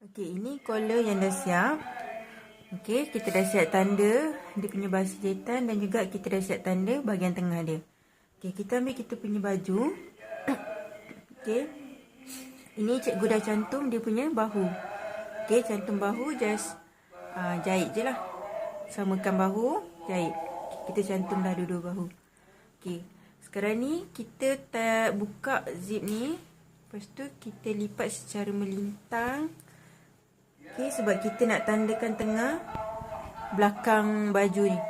Okey, ini collar yang dah siap. Okey, kita dah siap tanda dia punya basi jahitan dan juga kita dah siap tanda bahagian tengah dia. Okey, kita ambil kita punya baju. Okey. Ini cikgu dah cantum dia punya bahu. Okey, cantum bahu just uh, jahit je lah. Samakan bahu, jahit. Kita cantum dah dua-dua bahu. Okey. Sekarang ni kita buka zip ni. Lepas tu kita lipat secara melintang. Okey, sebab kita nak tandakan tengah belakang baju ni.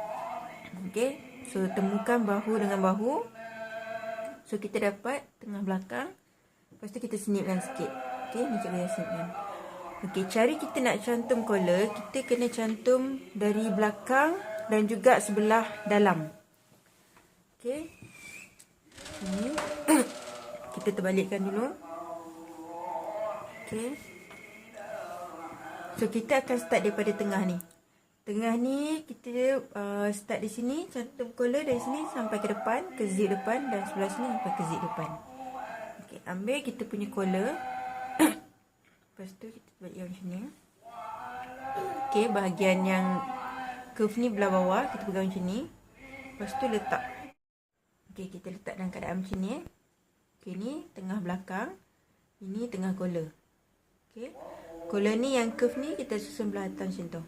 Okey. So temukan bahu dengan bahu. So kita dapat tengah belakang. Lepas tu kita senipkan sikit. Okey, ni cikgu dah senipkan. Okey, cari kita nak cantum collar, kita kena cantum dari belakang dan juga sebelah dalam. Okey. Ini kita terbalikkan dulu. Okey. So kita akan start daripada tengah ni. Tengah ni kita uh, start di sini, cantum collar dari sini sampai ke depan, ke zip depan dan sebelah sini sampai ke zip depan. Okey, ambil kita punya collar. Lepas tu kita balik macam ni. Okey, bahagian yang curve ni belah bawah kita pegang macam ni. Lepas tu letak. Okey, kita letak dalam keadaan macam ni. Okey, ni tengah belakang. Ini tengah collar. Okey. Collar ni yang curve ni kita susun belah atas macam tu.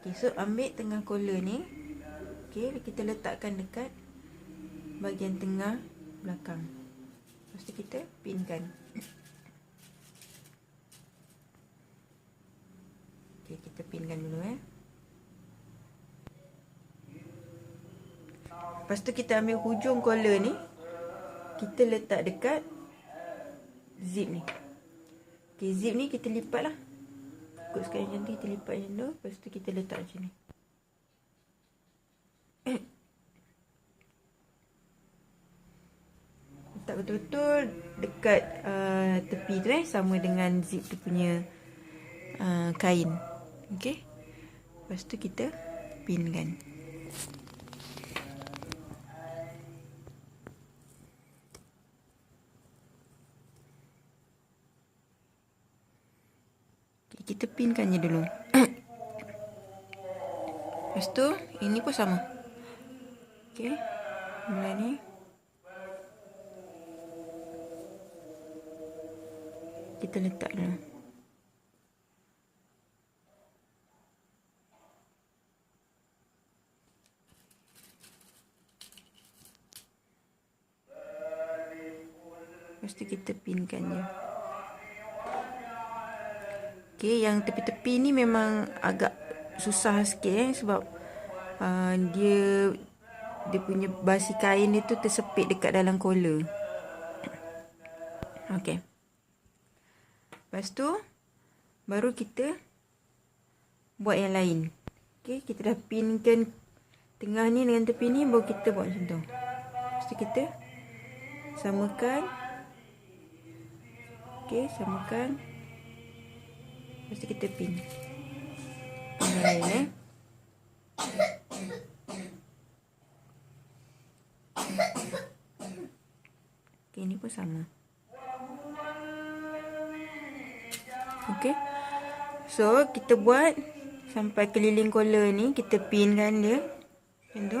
Okey, so ambil tengah collar ni. Okey, kita letakkan dekat bahagian tengah belakang. Lepas tu kita pinkan. Okey, kita pinkan dulu eh. Lepas tu kita ambil hujung collar ni. Kita letak dekat zip ni. Okay, zip ni kita lipat lah. Ikut sekali macam tu, kita lipat macam tu. Lepas tu kita letak macam ni. Letak betul-betul dekat uh, tepi tu eh. Sama dengan zip tu punya uh, kain. Okay. Lepas tu kita pinkan. Kita pinkan je dulu. Lepas tu, ini pun sama. Okey. Mula ni. Kita letak dulu. Lepas tu kita pinkan je. Okey, yang tepi-tepi ni memang agak susah sikit eh sebab uh, dia dia punya basi kain dia tu tersepit dekat dalam collar. Okey. Lepas tu baru kita buat yang lain. Okey, kita dah pinkan tengah ni dengan tepi ni baru kita buat macam tu. Lepas tu kita samakan. Okey, samakan. Mesti kita pin. Eh. Okay, ni pun sama. Okay. So, kita buat sampai keliling collar ni. Kita pinkan dia. Macam tu.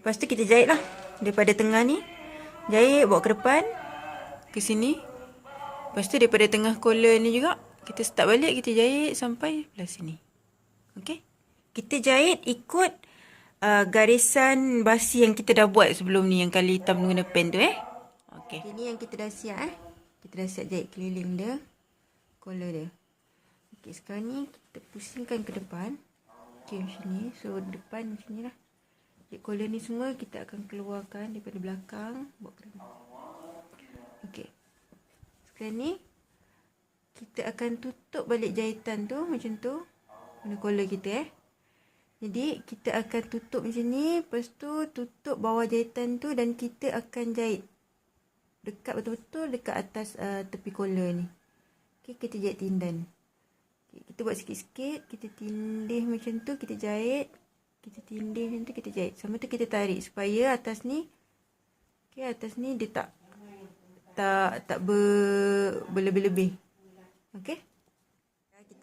Lepas tu kita jahit lah. Daripada tengah ni. Jahit bawa ke depan. Ke sini. Lepas tu daripada tengah collar ni juga kita start balik kita jahit sampai belah sini. Okey. Kita jahit ikut uh, garisan basi yang kita dah buat sebelum ni yang kali hitam guna pen tu eh. Okey. Ini yang kita dah siap eh. Kita dah siap jahit keliling dia. Collar dia. Okey, sekarang ni kita pusingkan ke depan. Okey, macam ni. So, depan macam ni lah. Jahit collar ni semua kita akan keluarkan daripada belakang. Bawa ke depan. Okey. Sekarang ni kita akan tutup balik jahitan tu macam tu. Guna collar kita eh. Jadi kita akan tutup macam ni lepas tu tutup bawah jahitan tu dan kita akan jahit dekat betul-betul dekat atas uh, tepi collar ni. Okay, kita jahit tindan. Okay, kita buat sikit-sikit. Kita tindih macam tu kita jahit. Kita tindih macam tu kita jahit. Sama tu kita tarik supaya atas ni okay, atas ni dia tak tak tak ber, berlebih-lebih Okey.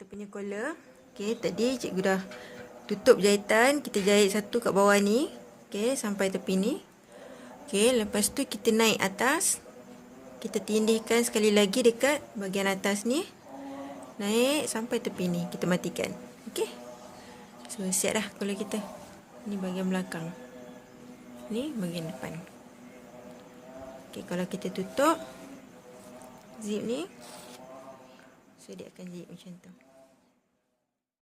punya collar. Okey, tadi cikgu dah tutup jahitan. Kita jahit satu kat bawah ni. Okey, sampai tepi ni. Okey, lepas tu kita naik atas. Kita tindihkan sekali lagi dekat bahagian atas ni. Naik sampai tepi ni. Kita matikan. Okey. So, siap dah collar kita. Ni bahagian belakang. Ni bahagian depan. Okey, kalau kita tutup zip ni. So, dia akan zip macam tu.